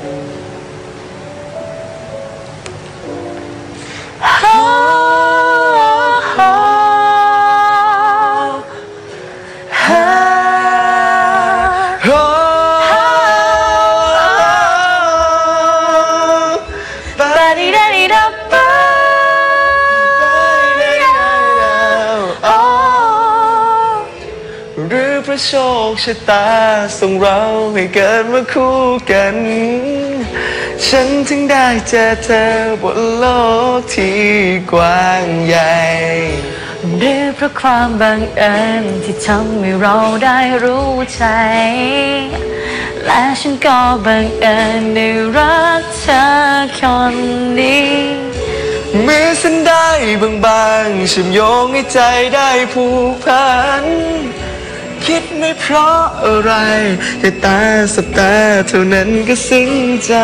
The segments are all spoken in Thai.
บ หรือพระโชคชะตาส่งเราให้เกิดมาคู่กัน ฉันถึงได้เจอเธอบนโลกที่กว้างใหญ่หรือเพราะความบังเอิญที่ทำให้เราได้รู้ใจ และฉันก็บังเอิญได้รักเธอคนนี้เมื่อสันได้บางๆเชื่อมโยงให้ใจได้ผูกพัน ไม่เพราะอะไร แค่ตาสบตาเท่านั้นก็ซึ้งใจ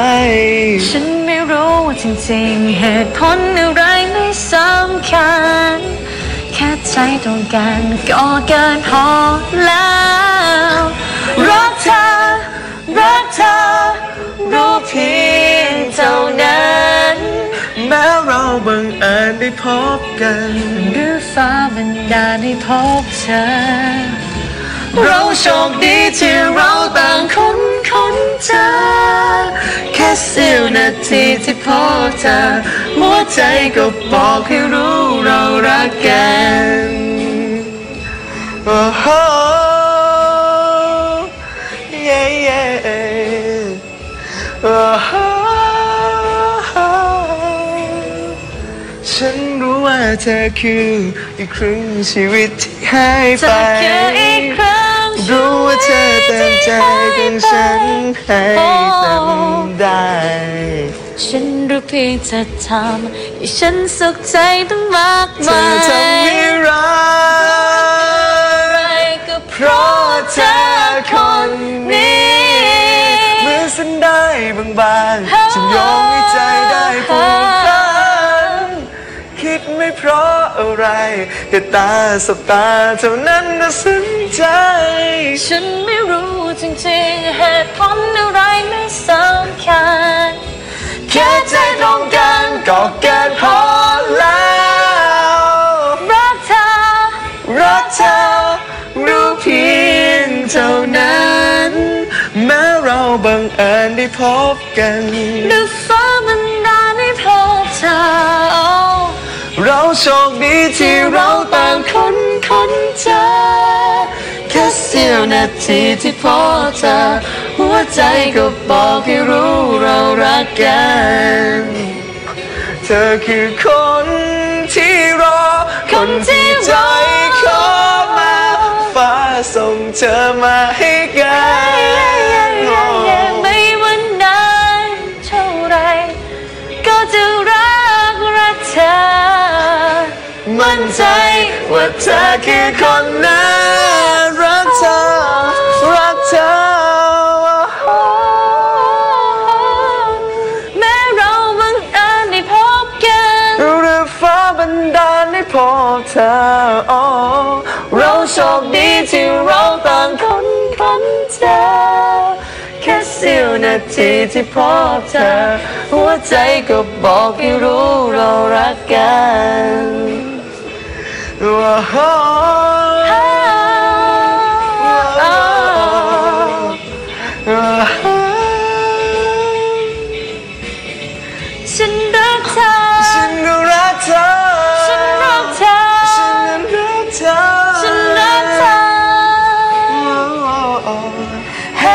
ฉันไม่รู้จริงๆ เหตุผลอะไรไม่สำคัญ แค่ใจตรงกันก็เกินพอแล้วรักเธอรักเธอรู้เพียงเท่านั้น แม้เราบังเอิญได้พบกัน หรือฟ้าบันดาลให้พบเธอ เราโชคดีที่เราต่างคนคนเจอแค่เสี้ยวนาทีที่พบเธอหัวใจก็บอกให้รู้เรารักกันโอ้โห yeah yeah โอ้โหฉันรู้ว่าเธอคืออีกครึ่งชีวิตที่หายเธไปอคืออีกค รู้ว่าเธอเต็มใจของฉันให้จำได้ ฉันรู้เพียงจะทำให้ฉันสุขใจตั้งมากมาย เธอทำให้รักอะไรก็เพราะเธอคนนนี้นี้ เมื่อฉันได้บางๆฉันยอม อะไรแค่ตาสบตาเท่านั้นน่ะซึ้งใจ ฉันไม่รู้จริงๆเหตุผลอะไรไม่สำคัญแค่ใจตรงกันก็เกินพอแล้วรักเธอรักเธอรู้เพียงเท่านั้น แม้เราบังเอิญได้พบกันหรือฟ้า โชคดีที่เราต่างคนคนเจอแค่เสี้ยวนาทีที่พบเธอหัวใจก็บอกให้รู้เรารักกัน เธอคือคนที่รอ คนที่ใจขอมา ฟ้าส่งเธอมาให้ ว่าเธอคือคนนั้นรักเธอรักเธอแม้เราบังเอิญได้พบกันหรือฟ้าบันดาลให้พบเธอเราโชคดีที่เราต่างคนคนเจอแค่เสี้ยวนาทีที่พบเธอ หัวใจก็บอกให้รู้เรารักกัน ฉันรัเธอ ฉันก็รักเธอ ฉันรัเธอ ฉันรักเธอ ฉันรัเธอ